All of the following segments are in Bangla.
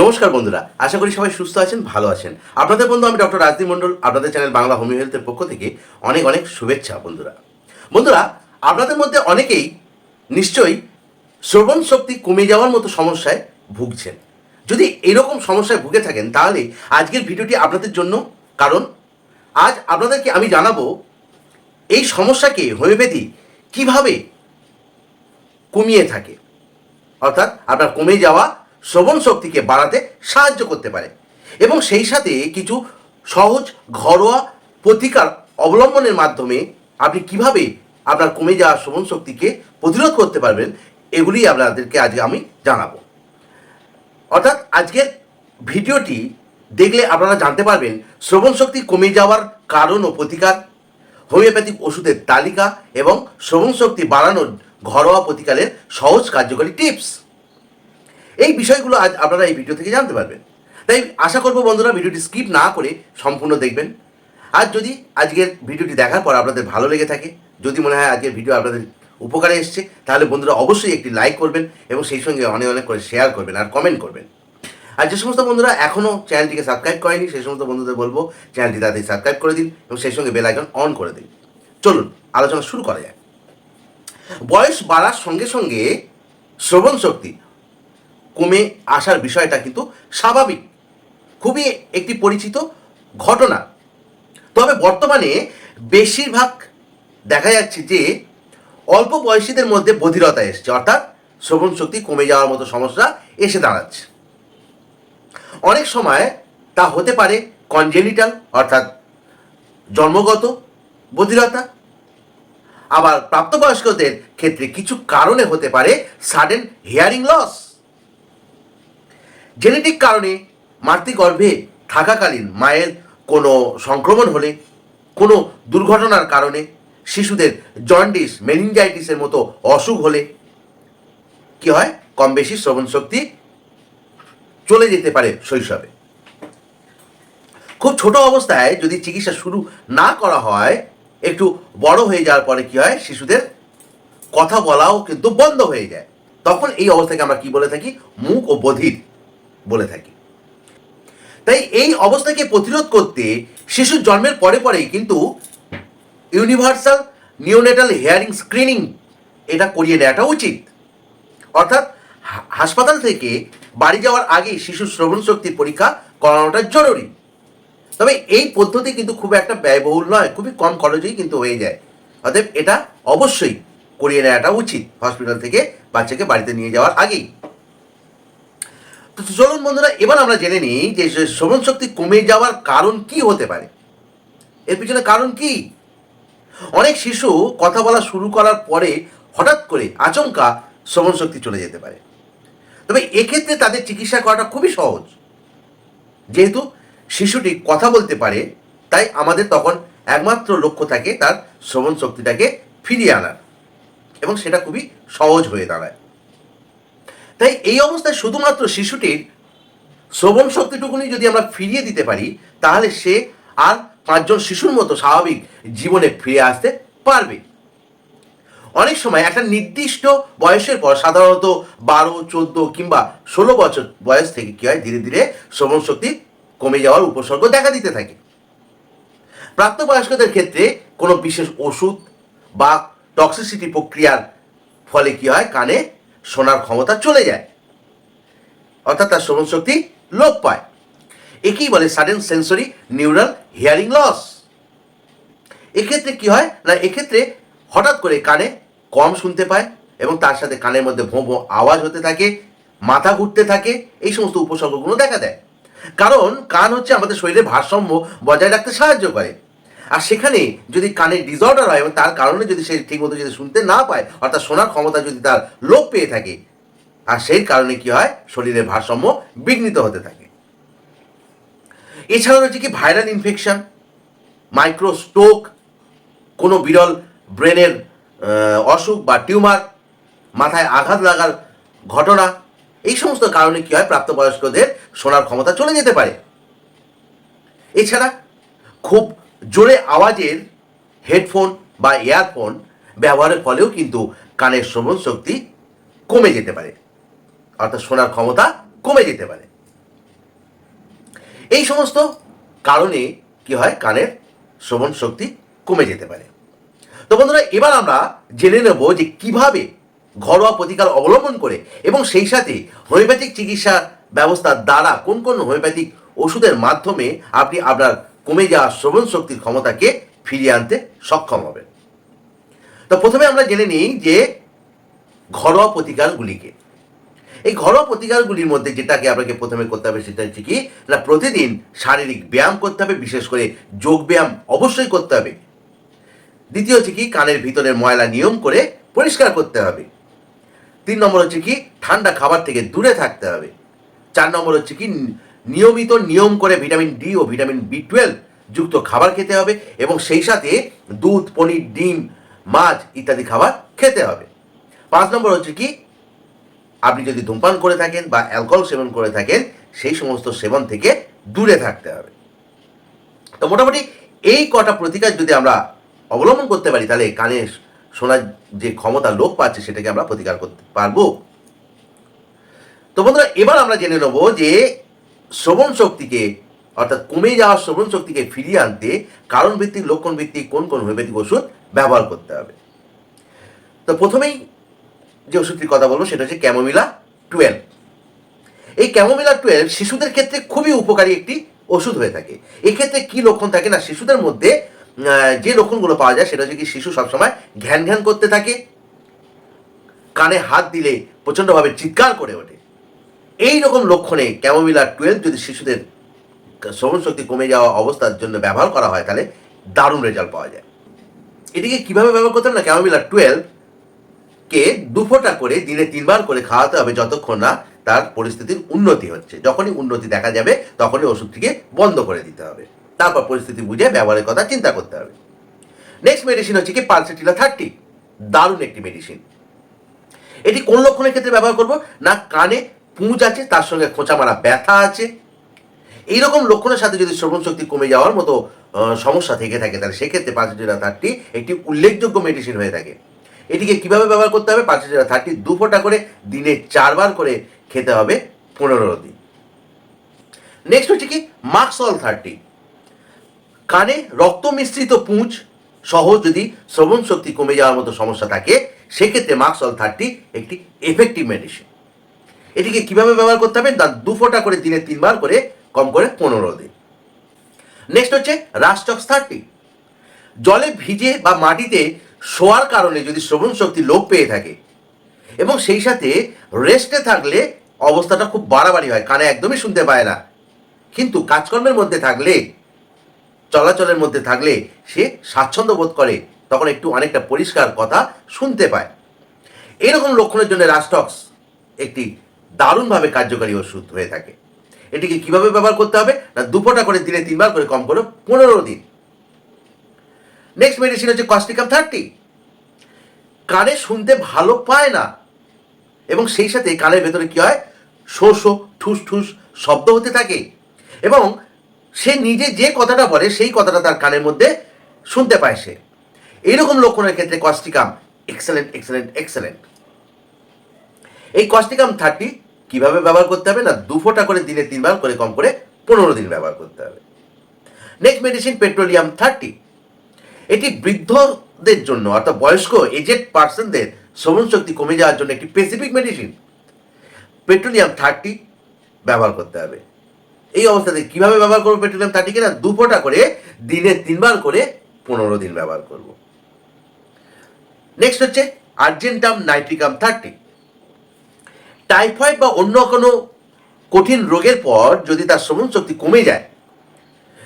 নমস্কার বন্ধুরা, আশা করি সবাই সুস্থ আছেন, ভালো আছেন। আপনাদের বন্ধু আমি ডক্টর রাজদীপ মণ্ডল, আপনাদের চ্যানেল বাংলা হোমিও হেলথের পক্ষ থেকে অনেক অনেক শুভেচ্ছা বন্ধুরা। বন্ধুরা, আপনাদের মধ্যে অনেকেই নিশ্চয়ই শ্রবণ শক্তি কমে যাওয়ার মতো সমস্যায় ভুগছেন। যদি এরকম সমস্যায় ভুগে থাকেন, তাহলে আজকের ভিডিওটি আপনাদের জন্য, কারণ আজ আপনাদেরকে আমি জানাব এই সমস্যাকে হোমিওপ্যাথি কীভাবে কমিয়ে থাকে। অর্থাৎ আপনার কমে যাওয়া শ্রবণ শক্তিকে বাড়াতে সাহায্য করতে পারে। এবং সেই সাথে কিছু সহজ ঘরোয়া প্রতিকার অবলম্বনের মাধ্যমে আপনি কীভাবে আপনার কমে যাওয়া শ্রবণ শক্তিকে প্রতিরোধ করতে পারবেন, এগুলি আপনাদেরকে আজকে আমি জানাব। অর্থাৎ আজকের ভিডিওটি দেখলে আপনারা জানতে পারবেন, শ্রবণ শক্তি কমে যাওয়ার কারণ ও প্রতিকার, হোমিওপ্যাথিক ওষুধের তালিকা এবং শ্রবণ শক্তি বাড়ানোর ঘরোয়া প্রতিকারের সহজ কার্যকরী টিপস। এই বিষয়গুলো আজ আপনারা এই ভিডিও থেকে জানতে পারবেন। তাই আশা করব বন্ধুরা ভিডিওটি স্কিপ না করে সম্পূর্ণ দেখবেন। আর যদি আজকের ভিডিওটি দেখার পর আপনাদের ভালো লেগে থাকে, যদি মনে হয় আজকের ভিডিও আপনাদের উপকারে এসছে, তাহলে বন্ধুরা অবশ্যই একটি লাইক করবেন এবং সেই সঙ্গে অনেক অনেক করে শেয়ার করবেন আর কমেন্ট করবেন। আর যে সমস্ত বন্ধুরা এখনও চ্যানেলটিকে সাবস্ক্রাইব করেনি, সেই সমস্ত বন্ধুদের বলব চ্যানেলটি তাদের সাবস্ক্রাইব করে দিন এবং সেই সঙ্গে বেল আইকন অন করে দিন। চলুন, আলোচনা শুরু করা যায় বয়স বাড়ার সঙ্গে সঙ্গে শ্রবণ শক্তি কমে আসার বিষয়টা কিন্তু স্বাভাবিক। খুবই একটি পরিচিত ঘটনা। তবে বর্তমানে বেশিরভাগ দেখা যাচ্ছে যে অল্প বয়সীদের মধ্যে বধিরতা এসছে, অর্থাৎ শ্রবণ শক্তি কমে যাওয়ার মতো সমস্যা এসে দাঁড়াচ্ছে। অনেক সময় তা হতে পারে কনজেনিটাল অর্থাৎ জন্মগত বধিরতা। আবার প্রাপ্তবয়স্কদের ক্ষেত্রে কিছু কারণে হতে পারে সাডেন হিয়ারিং লস জেনেটিক কারণে মাতৃগর্ভে থাকাকালীন মায়ের কোনো সংক্রমণ হলে, কোনো দুর্ঘটনার কারণে শিশুদের জন্ডিস, মেনিনজাইটিসের মতো অসুখ হলে কি হয়? কম বেশি শ্রবণ শক্তি চলে যেতে পারে শৈশবে। খুব ছোট অবস্থায় যদি চিকিৎসা শুরু না করা হয়, একটু বড় হয়ে যাওয়ার পরে কি হয়? শিশুদের কথা বলাও কিন্তু বন্ধ হয়ে যায়। তখন এই অবস্থাকে আমরা কি বলে থাকি? মুখ ও বধির। বলে থাকি। তাই এই অবস্থাকে প্রতিরোধ করতে শিশুর জন্মের পরে পরেই কিন্তু ইউনিভার্সাল নিওনেটাল হেয়ারিং স্ক্রিনিং এটা করিয়ে নেওয়াটা উচিত। অর্থাৎ হাসপাতাল থেকে বাড়ি যাওয়ার আগেই শিশুর শ্রবণ শক্তির পরীক্ষা করানোটা জরুরি। তবে এই পদ্ধতি কিন্তু খুব একটা ব্যয়বহুল নয়, খুবই কম খরচেই কিন্তু হয়ে যায়। অতএব এটা অবশ্যই করিয়ে নেওয়াটা উচিত, হসপিটাল থেকে বাচ্চাকে বাড়িতে নিয়ে যাওয়ার আগেই। তো চলুন বন্ধুরা, এবার আমরা জেনে নিই যে শ্রবণ শক্তি কমে যাওয়ার কারণ কি হতে পারে। এর পিছনে কারণ কি? অনেক শিশু কথা বলা শুরু করার পরে হঠাৎ করে আচমকা শ্রবণ শক্তি চলে যেতে পারে। তবে এক্ষেত্রে তাদের চিকিৎসা করাটা খুবই সহজ। যেহেতু শিশুটি কথা বলতে পারে, তাই আমাদের তখন একমাত্র লক্ষ্য থাকে তার শ্রবণ শক্তিটাকে ফিরিয়ে আনার। এবং সেটা খুবই সহজ হয়ে দাঁড়ায়। তাই এই অবস্থায় শুধুমাত্র শিশুটির শ্রবণ শক্তিটুকুনি যদি আমরা ফিরিয়ে দিতে পারি, তাহলে সে আর পাঁচজন শিশুর মতো স্বাভাবিক জীবনে ফিরে আসতে পারবে। অনেক সময় একটা নির্দিষ্ট বয়সের পর সাধারণত বারো, চোদ্দ কিংবা ষোলো বছর বয়স থেকে কী হয়? ধীরে ধীরে শ্রবণ শক্তি কমে যাওয়ার উপসর্গ দেখা দিতে থাকে। প্রাপ্তবয়স্কদের ক্ষেত্রে কোনো বিশেষ ওষুধ বা টক্সিসিটি প্রক্রিয়ার ফলে কি হয়? কানে শোনার ক্ষমতা চলে যায়। অর্থাৎ তার শ্রবণ শক্তি লোপ পায়। একেই বলে sudden sensory neural hearing loss এক্ষেত্রে কি হয়? না, এক্ষেত্রে হঠাৎ করে কানে কম শুনতে পায় এবং তার সাথে কানের মধ্যে ভোঁ ভোঁ আওয়াজ হতে থাকে, মাথা ঘুরতে থাকে, এই সমস্ত উপসর্গগুলো দেখা দেয়। কারণ কান হচ্ছে আমাদের শরীরের ভারসাম্য বজায় রাখতে সাহায্য করে। আর সেখানে যদি কানের ডিসঅর্ডার হয় এবং তার কারণে যদি সে ঠিকমতো যদি শুনতে না পায়, অর্থাৎ শোনার ক্ষমতা যদি তার লোপ পেয়ে থাকে, আর সেই কারণে কি হয়? শরীরের ভারসাম্য বিঘ্নিত হতে থাকে। এছাড়া রয়েছে কি? ভাইরাল ইনফেকশন মাইক্রো স্ট্রোক কোনো বিরল ব্রেনের অসুখ বা টিউমার, মাথায় আঘাত লাগার ঘটনা, এই সমস্ত কারণে কি হয়? প্রাপ্তবয়স্কদের শোনার ক্ষমতা চলে যেতে পারে। এছাড়া খুব জোরে আওয়াজের হেডফোন বা ইয়ারফোন ব্যবহারের ফলেও কিন্তু কানের শ্রবণ শক্তি কমে যেতে পারে। অর্থাৎ শোনার ক্ষমতা কমে যেতে পারে। এই সমস্ত কারণে কি হয়? কানের শ্রবণ শক্তি কমে যেতে পারে। তো বন্ধুরা, এবার আমরা জেনে নেব যে কীভাবে ঘরোয়া প্রতিকার অবলম্বন করে এবং সেই সাথে হোমিওপ্যাথিক চিকিৎসা ব্যবস্থার দ্বারা কোন কোন হোমিওপ্যাথিক ওষুধের মাধ্যমে আপনি আপনার কমে যাওয়া শ্রবণ শক্তির ক্ষমতাকে ফিরিয়ে আনতে সক্ষম হবে। তো প্রথমে আমরা জেনে নিই যে ঘরোয়া প্রতিকারগুলিকে। এই ঘরোয়া প্রতিকারগুলির মধ্যে যেটাকে আপনাকে প্রথমে করতে হবে সেটা হচ্ছে কি, না প্রতিদিন শারীরিক ব্যায়াম করতে হবে, বিশেষ করে যোগ ব্যায়াম অবশ্যই করতে হবে। দ্বিতীয় হচ্ছে কি, কানের ভিতরের ময়লা নিয়ম করে পরিষ্কার করতে হবে। তিন নম্বর হচ্ছে কি, ঠান্ডা খাবার থেকে দূরে থাকতে হবে। চার নম্বর হচ্ছে কি নিয়মিত নিয়ম করে ভিটামিন ডি ও ভিটামিন বি টুয়েলভ যুক্ত খাবার খেতে হবে এবং সেই সাথে দুধ, পনির, ডিম, মাছ ইত্যাদি খাবার খেতে হবে। পাঁচ নম্বর হচ্ছে কি? আপনি যদি ধূমপান করে থাকেন বা অ্যালকোহল সেবন করে থাকেন, সেই সমস্ত সেবন থেকে দূরে থাকতে হবে। তো মোটামুটি এই কটা প্রতিকার যদি আমরা অবলম্বন করতে পারি, তাহলে কানে শোনার যে ক্ষমতা লোপ পাচ্ছে, সেটাকে আমরা প্রতিকার করতে পারব। তো বন্ধুরা, এবার আমরা জেনে নেব যে শ্রবণ শক্তিকে, অর্থাৎ কমে যাওয়া শ্রবণ শক্তিকে ফিরিয়ে আনতে কারণ ভিত্তিক, লক্ষণ ভিত্তিক কোন কোন হোমিওপ্যাথিক ওষুধ ব্যবহার করতে হবে। তো প্রথমেই যে ওষুধটির কথা বলব সেটা হচ্ছে ক্যামোমিলা টুয়েলভ। এই ক্যামোমিলা টুয়েলভ শিশুদের ক্ষেত্রে খুবই উপকারী একটি ওষুধ হয়ে থাকে। এক্ষেত্রে কি লক্ষণ থাকে না? শিশুদের মধ্যে যে লক্ষণগুলো পাওয়া যায় সেটা হচ্ছে কি শিশু সবসময় ঘ্যান ঘ্যান করতে থাকে, কানে হাত দিলে প্রচণ্ডভাবে চিৎকার করে ওঠে। এই রকম লক্ষণে ক্যামোমিলা টুয়েলভ যদি শিশুদের শ্রবণ শক্তি কমে যাওয়া অবস্থার জন্য ব্যবহার করা হয়, তাহলে দারুণ রেজাল্ট পাওয়া যায়। এটিকে কীভাবে ব্যবহার করতে হবে না? ক্যামোমিলা টুয়েলভ কে দুফোটা করে দিনে তিনবার করে খাওয়াতে হবে যতক্ষণ না তার পরিস্থিতির উন্নতি হচ্ছে। যখনই উন্নতি দেখা যাবে, তখনই ওষুধটিকে বন্ধ করে দিতে হবে। তারপর পরিস্থিতি বুঝে ব্যবহারের কথা চিন্তা করতে হবে। নেক্সট মেডিসিন হচ্ছে কি? পালসেটিলা থার্টি দারুণ একটি মেডিসিন এটি কোন লক্ষণের ক্ষেত্রে ব্যবহার করব? না কানে পুঁজ আছে, তার সঙ্গে খোঁচা মারা ব্যথা আছে। এইরকম লক্ষণের সাথে যদি শ্রবণ শক্তি কমে যাওয়ার মতো সমস্যা থেকে থাকে, তাহলে সেক্ষেত্রে পাঁচটিরা থার্টি একটি উল্লেখযোগ্য মেডিসিন হয়ে থাকে। এটিকে কীভাবে ব্যবহার করতে হবে? পাঁচটিরা থার্টি দু ফোঁটা করে দিনে চারবার করে খেতে হবে পনেরো দিন। নেক্সট হচ্ছে কি? মার্কসল থার্টি কানে রক্ত মিশ্রিত পুঁজ সহ যদি শ্রবণ শক্তি কমে যাওয়ার মতো সমস্যা থাকে, সেক্ষেত্রে মার্কসল থার্টি একটি এফেক্টিভ মেডিসিন এটিকে কীভাবে ব্যবহার করতে হবে? না দু ফোঁটা করে দিনে তিনবার করে, কম করে পনেরো দিন। নেক্সট হচ্ছে রাস্টক্স থার্টি জলে ভিজে বা মাটিতে শোয়ার কারণে যদি শ্রবণ শক্তি লোপ পেয়ে থাকে, এবং সেই সাথে রেস্টে থাকলে অবস্থাটা খুব বাড়াবাড়ি হয়, কানে একদমই শুনতে পায় না। কিন্তু কাজকর্মের মধ্যে থাকলে, চলাচলের মধ্যে থাকলে সে স্বাচ্ছন্দ্য বোধ করে, তখন একটু অনেকটা পরিষ্কার কথা শুনতে পায়। এরকম লক্ষণের জন্য রাস্টক্স একটি দারুণভাবে কার্যকারী ওষুধ হয়ে থাকে। এটিকে কীভাবে ব্যবহার করতে হবে? না দুপোটা করে দিনে তিনবার, করে কম করে পনেরো দিন। নেক্সট মেডিসিন হচ্ছে কস্টিকাম থার্টি কানে শুনতে ভালো পায় না। এবং সেই সাথে কানের ভেতরে কি হয়? শো শো ঠুস ঠুস শব্দ হতে থাকে। এবং সে নিজে যে কথাটা বলে, সেই কথাটা তার কানের মধ্যে শুনতে পায় সে। এইরকম লক্ষণের ক্ষেত্রে কস্টিকাম এক্সেলেন্ট এক্সেলেন্ট এক্সেলেন্ট এই কস্টিকাম থার্টি কীভাবে ব্যবহার করতে হবে? না, দু ফোঁটা করে দিনে তিনবার, করে কম করে পনেরো দিন ব্যবহার করতে হবে। নেক্সট মেডিসিন পেট্রোলিয়াম থার্টি এটি বৃদ্ধদের জন্য, অর্থাৎ বয়স্ক এজেড পার্সনদের শ্রবণ শক্তি কমে যাওয়ার জন্য একটি স্পেসিফিক মেডিসিন পেট্রোলিয়াম থার্টি ব্যবহার করতে হবে। এই অবস্থাতে কীভাবে ব্যবহার করব পেট্রোলিয়াম থার্টিকে না, দু ফোঁটা করে দিনে তিনবার করে পনেরো দিন ব্যবহার করব। নেক্সট হচ্ছে আর্জেন্টাম নাইট্রিকাম থার্টি টাইফয়েড বা অন্য কোনো কঠিন রোগের পর যদি তার শ্রবণ শক্তি কমে যায়,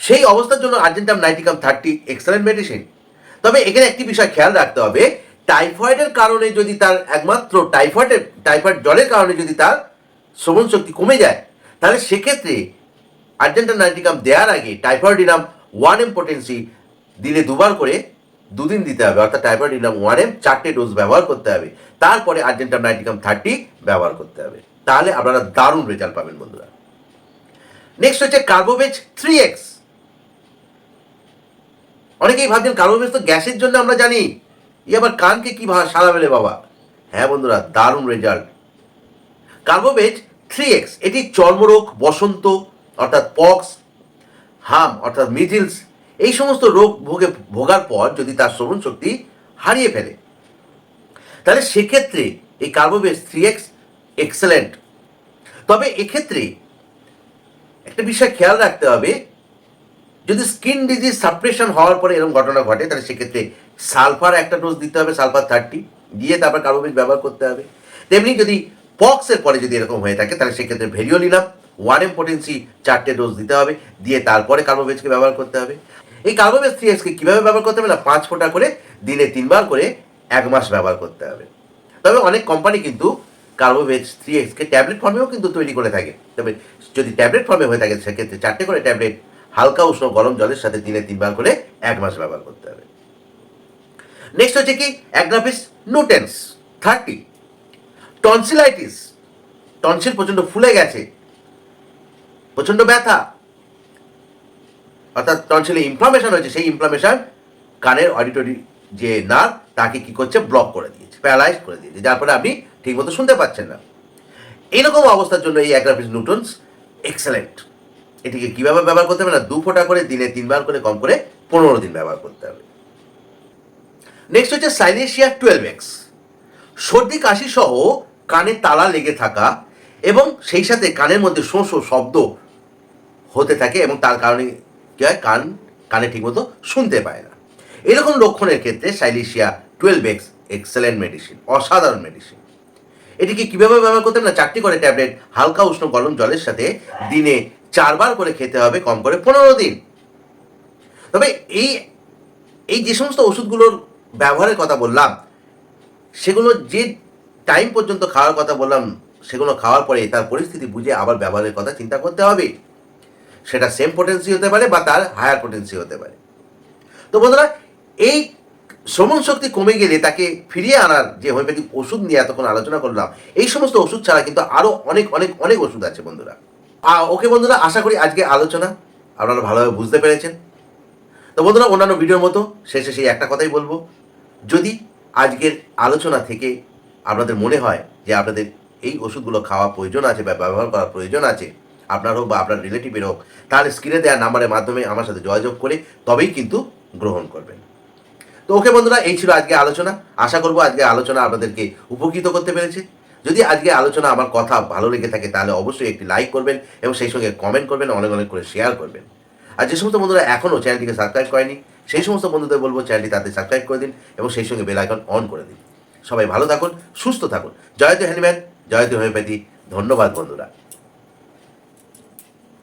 সেই অবস্থার জন্য argentum nitricum thirty excellent medicine তবে এখানে একটি বিষয় খেয়াল রাখতে হবে, টাইফয়েডের কারণে যদি তার একমাত্র টাইফয়েডের টাইফয়েড জ্বরের কারণে যদি তার শ্রবণ শক্তি কমে যায়, তাহলে সেক্ষেত্রে আর্জেন্টাম নাইটিকাম দেওয়ার আগে টাইফয়েড ইনাম ওয়ান এম দিনে দুবার করে দুদিন দিতে হবে, অর্থাৎ টাইফয়েড ইনাম ওয়ান এম চারটে ডোজ ব্যবহার করতে হবে। তারপরে আর্জেন্টাম নাইটিকাম থার্টি ব্যবহার করতে হবে। তাহলে আপনারা দারুণ রেজাল্ট পাবেন বন্ধুরা। নেক্সট হচ্ছে কার্বোভেজ থ্রি এক্স অনেকেই ভাবছেন কার্বোভেজ তো গ্যাসের জন্য আমরা জানি। ই আবার কানকে কি সারা মেলে বাবা? হ্যাঁ বন্ধুরা, দারুণ রেজাল্ট কার্বোভেজ থ্রি এক্স এটি চর্মরোগ, বসন্ত, অর্থাৎ পক্স, হাম, অর্থাৎ মিজিলস এই সমস্ত রোগ ভোগে, ভোগার পর যদি তার শ্রবণ শক্তি হারিয়ে ফেলে, তাহলে সেক্ষেত্রে এই কার্বোবেস থ্রি এক্স এক্সেলেন্ট তবে এক্ষেত্রে একটা বিষয় খেয়াল রাখতে হবে, যদি স্কিন ডিজিজ সাপ্রেশন হওয়ার পরে এরকম ঘটনা ঘটে, তাহলে সেক্ষেত্রে সালফার একটা ডোজ দিতে হবে সালফার থার্টি দিয়ে তারপর কার্বোবেট ব্যবহার করতে হবে। তেমনি যদি পক্সের পরে যদি এরকম হয়ে থাকে, তাহলে সেক্ষেত্রে ভেরিওলিনাম ওয়ান এম পোটেন্সি চারটে ডোজ দিতে হবে, দিয়ে তারপরে কার্বোবেজকে ব্যবহার করতে হবে। এই কার্বোবেজ থ্রি এক্সকে কীভাবে ব্যবহার করতে হবে না? পাঁচ ফোঁটা করে, দিনে তিনবার করে, এক মাস ব্যবহার করতে হবে। তবে অনেক কোম্পানি কিন্তু কার্বোভেজ থ্রি এক্সকে ট্যাবলেট ফর্মেও কিন্তু তৈরি করে থাকে। তবে যদি ট্যাবলেট ফর্মে হয়ে থাকে, সেক্ষেত্রে চারটে করে ট্যাবলেট হালকা উষ্ণ গরম জলের সাথে দিনে তিনবার করে, এক মাস ব্যবহার করতে হবে। নেক্সট হচ্ছে কি? Agraphis nutans thirty tonsillitis tonsil প্রচণ্ড ফুলে গেছে। প্রচণ্ড ব্যথা। অর্থাৎ টনসিলে ইনফ্লামেশন হয়েছে সেই ইনফ্লামেশন কানের অডিটরি যে নার্ভ তাকে কি করছে? ব্লক করে দিয়েছে প্যারালাইজ করে দিয়েছে, যার ফলে আপনি ঠিকমতো শুনতে পাচ্ছেন না। এইরকম অবস্থার জন্য এই অ্যাগ্রাফিস নিউটনস এক্সেলেন্ট এটিকে কীভাবে ব্যবহার করতে হবে না? দু ফোঁটা করে দিনে তিনবার করে, কম করে পনেরো দিন ব্যবহার করতে হবে। নেক্সট হচ্ছে সাইলেশিয়া টুয়েলভ এক্স সর্দি, কাশি সহ কানে তালা লেগে থাকা এবং সেই সাথে কানের মধ্যে শোঁ শব্দ হতে থাকে এবং তার কারণে কী হয় কান, কানে ঠিকমতো শুনতে পায় না। এরকম লক্ষণের ক্ষেত্রে silicea twelve X excellent medicine অসাধারণ মেডিসিন এটিকে কীভাবে ব্যবহার করতে না, চারটি করে ট্যাবলেট, হালকা উষ্ণ গরম জলের সাথে দিনে চারবার করে খেতে হবে, কম করে পনেরো দিন। তবে এই এই যে সমস্ত ওষুধগুলোর ব্যবহারের কথা বললাম, সেগুলো যে টাইম পর্যন্ত খাওয়ার কথা বললাম, সেগুলো খাওয়ার পরে তার পরিস্থিতি বুঝে আবার ব্যবহারের কথা চিন্তা করতে হবে। সেটা সেম পোটেন্সি হতে পারে বা তার হায়ার পোটেন্সি হতে পারে। তো বন্ধুরা, এই শ্রবণ শক্তি কমে গেলে তাকে ফিরিয়ে আনার যে হোমিওপ্যাথিক ওষুধ নিয়ে এতক্ষণ আলোচনা করলাম, এই সমস্ত ওষুধ ছাড়া কিন্তু আরও অনেক অনেক অনেক ওষুধ আছে বন্ধুরা। ওকে বন্ধুরা, আশা করি আজকে আলোচনা আপনারা ভালোভাবে বুঝতে পেরেছেন। তো বন্ধুরা, অন্যান্য ভিডিওর মতো শেষে সেই একটা কথাই বলব। যদি আজকের আলোচনা থেকে আপনাদের মনে হয় যে আপনাদের এই ওষুধগুলো খাওয়া প্রয়োজন আছে বা ব্যবহার করার প্রয়োজন আছে আপনার হোক বা আপনার রিলেটিভের হোক তাহলে স্ক্রিনে দেওয়া নাম্বারের মাধ্যমে আমার সাথে যোগাযোগ করে তবেই কিন্তু গ্রহণ করবেন তো ওকে বন্ধুরা এই ছিল আজকে আলোচনা আশা করব আজকে আলোচনা আপনাদেরকে উপকৃত করতে পেরেছে যদি আজকে আলোচনা আমার কথা ভালো লেগে থাকে তাহলে অবশ্যই একটি লাইক করবেন এবং সেই সঙ্গে কমেন্ট করবেন অনেক অনেক করে শেয়ার করবেন আর যে সমস্ত বন্ধুরা এখনও চ্যানেলটিকে সাবস্ক্রাইব করেনি সেই সমস্ত বন্ধুদের বলব চ্যানেলটি তাদের সাবস্ক্রাইব করে দিন এবং সেই সঙ্গে বেল আইকন অন করে দিন সবাই ভালো থাকুন সুস্থ থাকুন জয়তী হ্যান্ডম্যান জয়তী হোমিওপ্যাথি ধন্যবাদ বন্ধুরা